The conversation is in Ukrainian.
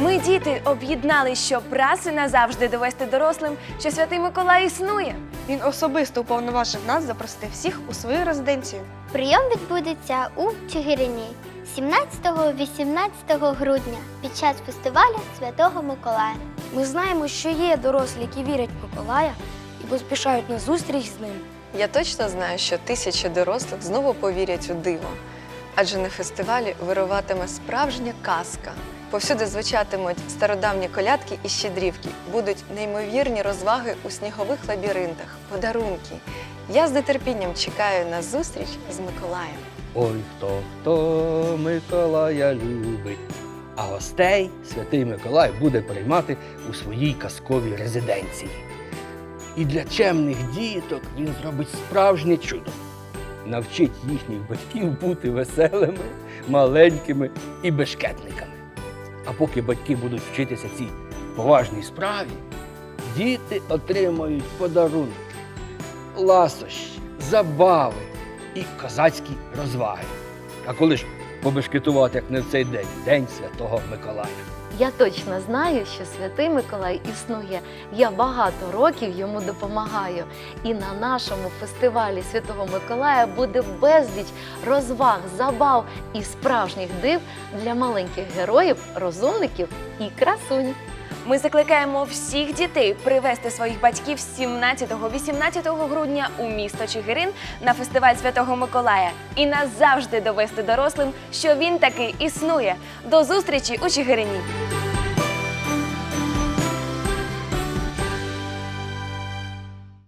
Ми, діти, об'єднались, щоб раз і назавжди довести дорослим, що святий Миколай існує. Він особисто уповноважив нас запросити всіх у свою резиденцію. Прийом відбудеться у Чигирині 17-18 грудня під час фестивалю Святого Миколая. Ми знаємо, що є дорослі, які вірять в Миколая і поспішають на зустріч з ним. Я точно знаю, що тисячі дорослих знову повірять у диво, адже на фестивалі вируватиме справжня казка. Повсюди звучатимуть стародавні колядки і щедрівки, будуть неймовірні розваги у снігових лабіринтах, подарунки. Я з нетерпінням чекаю на зустріч з Миколаєм. Ой, хто хто Миколая любить, а гостей святий Миколай буде приймати у своїй казковій резиденції. І для чемних діток він зробить справжнє чудо. Навчить їхніх батьків бути веселими, маленькими і бешкетниками. А поки батьки будуть вчитися цій поважній справі, діти отримають подарунки, ласощі, забави і козацькі розваги. А коли ж побешкетувати, як не в цей день, День Святого Миколая. Я точно знаю, що святий Миколай існує. Я багато років йому допомагаю. І на нашому фестивалі Святого Миколая буде безліч розваг, забав і справжніх див для маленьких героїв, розумників і красунь. Ми закликаємо всіх дітей привезти своїх батьків 17-18 грудня у місто Чигирин на фестиваль Святого Миколая і назавжди довести дорослим, що він таки існує. До зустрічі у Чигирині!